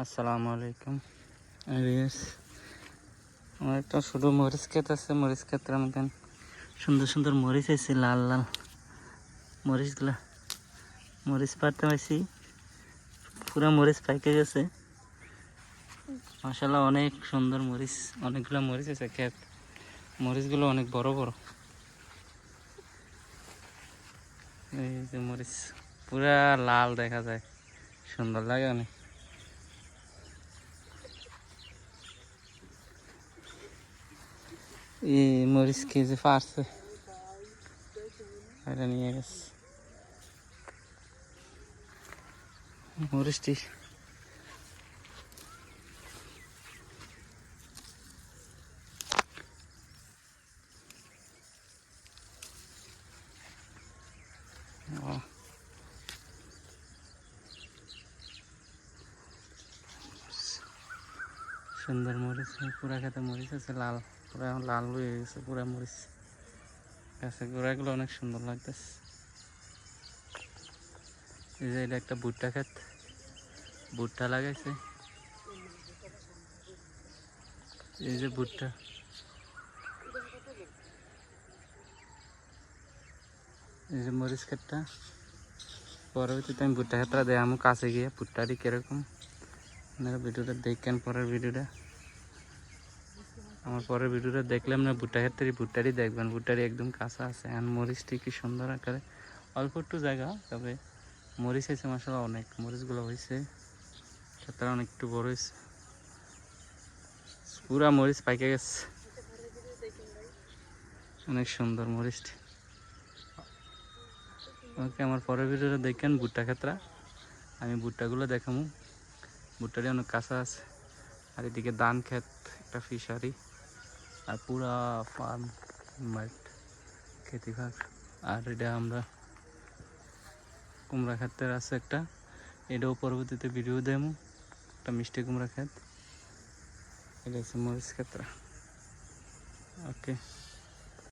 আসসালামু আলাইকুম। আমার একটা ছোটো মরিচ ক্ষেত আছে, মরিচ ক্ষেতের মতন সুন্দর সুন্দর মরিচ আছে লাল লাল মরিচগুলা। মরিচ পাড়তে পারছি। পুরা মরিচ পাইকে গেছে। মাসাল্লাহ অনেক সুন্দর মরিচ, অনেকগুলো মরিচ আছে ক্ষেত। মরিচগুলো অনেক বড় বড়। এই যে মরিচ, পুরা লাল দেখা যায়। সুন্দর লাগে অনেক। এই মরিচ কেজি পারছে এটা নিয়ে গেছে মরিচটি সুন্দর মরিচ পুরা খেতে মরিচ আছে লাল পুরা লাল হয়ে গেছে, পুরা মরিচ। গাছের গোড়াগুলো অনেক সুন্দর লাগতেছে। এই যে এটা একটা ভুট্টা ক্ষেত। ভুট্টা লাগাইছে। এই যে ভুট্টা। এই যে মরিচ ক্ষেতটা। পরবর্তীতে আমি ভুট্টা ক্ষেতটা দেয় আমি কাছে গিয়ে। ভুট্টাটি কীরকম? আপনারা ভিডিওটা দেখেন পরের ভিডিওটা। আমার পরের ভিডিওটা দেখলাম না ভুট্টা ক্ষেত্রে ভুট্টারই দেখবেন। ভুট্টারই একদম কাঁচা আছে আর মরিচটি কি সুন্দর আকারে। অল্প একটু জায়গা, তবে মরিচ হয়েছে মশলা অনেক। মরিচগুলো হয়েছে ক্ষেত্রে অনেক একটু বড় হয়েছে। পুরা মরিচ পাইকে গেছে। অনেক সুন্দর মরিচটি ওকে, আমার পরের ভিডিওটা দেখেন ভুট্টা ক্ষেত্রা আমি ভুট্টাগুলো দেখাবো ভুট্টাটি অনেক কাঁচা আছে। আর এদিকে ধান ক্ষেত, একটা ফিশারি আর পুরা ফার্ম মাঠ খেতে ভাগ আর এটা আমরা কুমড়া খাতের আছে একটা। এটাও পরবর্তীতে ভিডিও দেব। একটা মিষ্টি কুমড়া ক্ষেত। এটা হচ্ছে মরিচ ক্ষেত্রা। ওকে